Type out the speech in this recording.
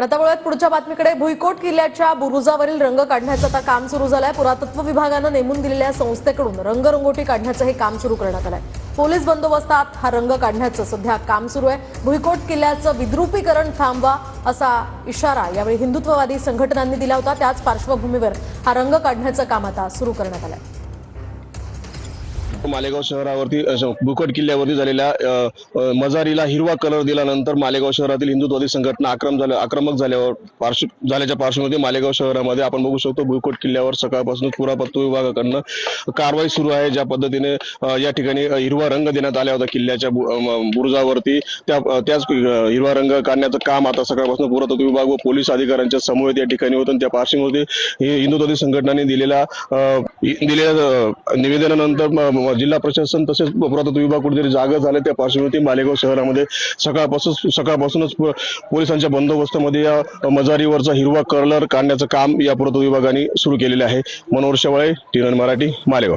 आणि आता वळूयात पुढच्या बातमीकडे. भुईकोट किल्ल्याच्या बुरुजावरील रंग काढण्याचं आता काम सुरू झालंय. पुरातत्व विभागानं नेमून दिलेल्या संस्थेकडून रंगरंगोटी काढण्याचं हे काम सुरू करण्यात आलंय. पोलीस बंदोबस्तात हा रंग काढण्याचं सध्या काम सुरू आहे. भुईकोट किल्ल्याचं विद्रुपीकरण थांबवा असा इशारा यावेळी हिंदुत्ववादी संघटनांनी दिला होता. त्याच पार्श्वभूमीवर हा रंग काढण्याचं काम आता सुरू करण्यात आलंय. मालेगाव शहरावरती भुकट किल्ल्यावरती झालेल्या मजारीला हिरवा कलर दिल्यानंतर मालेगाव शहरातील हिंदुत्वादी संघटना आक्रम झाल्या आक्रमक झाल्यावर पार्श्व झाल्याच्या पार्श्वभूमीवर मालेगाव शहरामध्ये आपण बघू शकतो भुकट किल्ल्यावर सकाळपासून पुरातत्व विभागाकडनं कारवाई सुरू आहे ज्या पद्धतीने या ठिकाणी हिरवा रंग देण्यात आला होता किल्ल्याच्या बुरुजावरती. त्या त्याच हिरवा रंग काढण्याचं काम आता सकाळपासून पुरातत्व विभाग व पोलीस अधिकाऱ्यांच्या समवेत या ठिकाणी होतं त्या पार्श्वभूमीवरती हिंदुत्वादी संघटनांनी दिलेला दिलेल्या निवेदनानंतर जिल्हा प्रशासन तसेच पुरातत्व विभाग कुठेतरी जागा झाले त्या पार्श्वभूमीवरती मालेगाव शहरामध्ये सकाळपासून सकाळपासूनच पोलिसांच्या बंदोबस्तामध्ये या मजारीवरचा हिरवा कलर काढण्याचं काम या पुरातत्व विभागाने सुरू केलेलं आहे. मनोहर शेवाळे टी मराठी मालेगाव.